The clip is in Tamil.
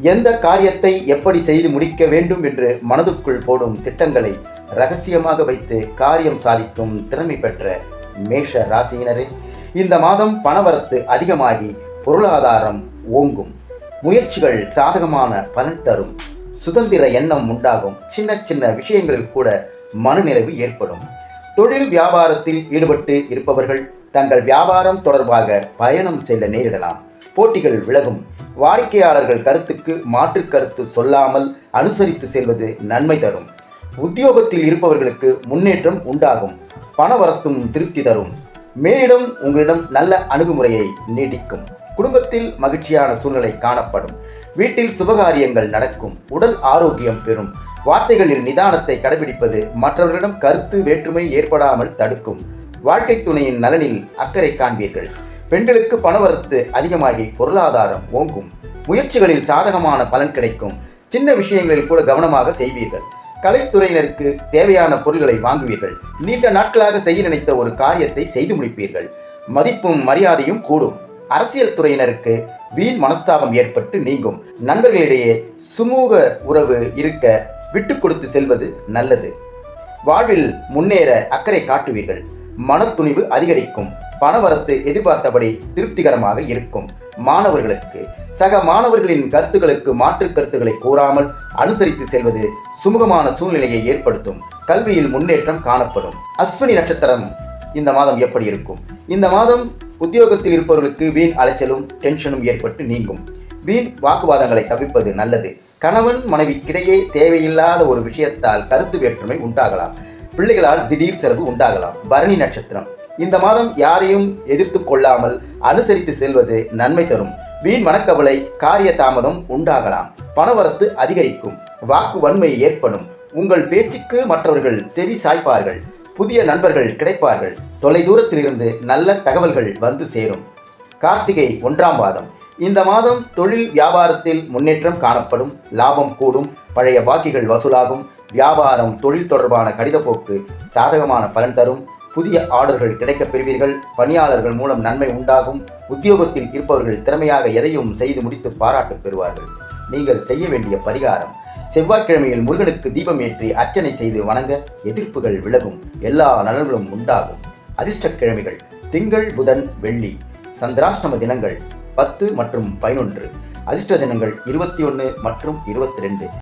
எந்த காரியத்தை எப்படி செய்து முடிக்க வேண்டும் என்று மனதுக்குள் போடும் திட்டங்களை ரகசியமாக வைத்து காரியம் சாதிக்கும் திறமை பெற்ற மேஷ ராசியினரே இந்த மாதம் பணவரத்து அதிகமாகி பொருளாதாரம் ஓங்கும். முயற்சிகள் சாதகமான பலன் தரும். சுதந்திர எண்ணம் உண்டாகும். சின்ன சின்ன விஷயங்களில் கூட மனநிறைவு ஏற்படும். தொழில் வியாபாரத்தில் ஈடுபட்டு இருப்பவர்கள் தங்கள் வியாபாரம் தொடர்பாக பயணம் செல்ல நேரிடலாம். போட்டிகள் விலகும். வாடிக்கையாளர்கள் கருத்துக்கு மாற்று கருத்து சொல்லாமல் அனுசரித்து செல்வது நன்மை தரும். உத்தியோகத்தில் இருப்பவர்களுக்கு முன்னேற்றம் உண்டாகும். பணவரத்தும் திருப்தி தரும். மேலிடம் உங்களிடம் நல்ல அணுகுமுறையை நீடிக்கும். குடும்பத்தில் மகிழ்ச்சியான சூழ்நிலை காணப்படும். வீட்டில் சுபகாரியங்கள் நடக்கும். உடல் ஆரோக்கியம் பெறும். வார்த்தைகளில் நிதானத்தை கடைபிடிப்பது மற்றவர்களிடம் கருத்து வேற்றுமை ஏற்படாமல் தடுக்கும். வாழ்க்கை துணையின் நலனில் அக்கறை காண்பீர்கள். பெண்களுக்கு பணவரத்து அதிகமாகி பொருளாதாரம் ஓங்கும். முயற்சிகளில் சாதகமான பலன் கிடைக்கும். சின்ன விஷயங்களில் கூட கவனமாக செய்வீர்கள். கலைத்துறையினருக்கு தேவையான பொருள்களை வாங்குவீர்கள். நீண்ட நாட்களாக செய்ய நினைத்த ஒரு காரியத்தை செய்து முடிப்பீர்கள். மதிப்பும் மரியாதையும் கூடும். அரசியல் துறையினருக்கு வீண் மனஸ்தாபம் ஏற்பட்டு நீங்கும். நண்பர்களிடையே சுமூக உறவு இருக்க விட்டு கொடுத்து செல்வது நல்லது. வாழ்வில் முன்னேற அக்கறை காட்டுவீர்கள். மனத்துணிவு அதிகரிக்கும். பணவரத்து எதிர்பார்த்தபடி திருப்திகரமாக இருக்கும். மாணவர்களுக்கு சக மாணவர்களின் கருத்துக்களுக்கு மாற்று கருத்துக்களை கூறாமல் அனுசரித்து செல்வது சுமூகமான சூழ்நிலையை ஏற்படுத்தும். கல்வியில் முன்னேற்றம் காணப்படும். அஸ்வினி நட்சத்திரம் இந்த மாதம் எப்படி இருக்கும்? இந்த மாதம் உத்தியோகத்தில் இருப்பவர்களுக்கு வீண் அலைச்சலும் டென்ஷனும் ஏற்பட்டு நீங்கும். வீண் வாக்குவாதங்களை தவிர்ப்பது நல்லது. கணவன் மனைவிக்கிடையே தேவையில்லாத ஒரு விஷயத்தால் கருத்து வேற்றுமை உண்டாகலாம். பிள்ளைகளால் திடீர் செலவு உண்டாகலாம். பரணி நட்சத்திரம் இந்த மாதம் யாரையும் எதிர்த்து கொள்ளாமல் அனுசரித்து செல்வது நன்மை தரும். வீண் மனக்கவலை காரிய தாமதம் உண்டாகலாம். பணவரத்து அதிகரிக்கும். வாக்கு வன்மை ஏற்படும். உங்கள் பேச்சுக்கு மற்றவர்கள் செவி சாய்ப்பார்கள். புதிய நண்பர்கள் கிடைப்பார்கள். தொலைதூரத்திலிருந்து நல்ல தகவல்கள் வந்து சேரும். கார்த்திகை ஒன்றாம் மாதம். இந்த மாதம் தொழில் வியாபாரத்தில் முன்னேற்றம் காணப்படும். லாபம் கூடும். பழைய பாக்கிகள் வசூலாகும். வியாபாரம் தொழில் தொடர்பான கடிதப்போக்கு சாதகமான பலன் தரும். புதிய ஆர்டர்கள் கிடைக்கப் பெறுவீர்கள். பணியாளர்கள் மூலம் நன்மை உண்டாகும். உத்தியோகத்தில் இருப்பவர்கள் திறமையாக எதையும் செய்து முடித்து பாராட்டு பெறுவார்கள். நீங்கள் செய்ய வேண்டிய பரிகாரம் செவ்வாய்க்கிழமையில் முருகனுக்கு தீபம் ஏற்றி அர்ச்சனை செய்து வணங்க எதிர்ப்புகள் விலகும். எல்லா நலன்களும் உண்டாகும். அதிர்ஷ்ட கிழமைகள் திங்கள் புதன் வெள்ளி சந்திராஷ்டம தினங்கள் பத்து மற்றும் பதினொன்று. அதிர்ஷ்ட தினங்கள் இருபத்தி ஒன்று மற்றும் இருபத்தி ரெண்டு.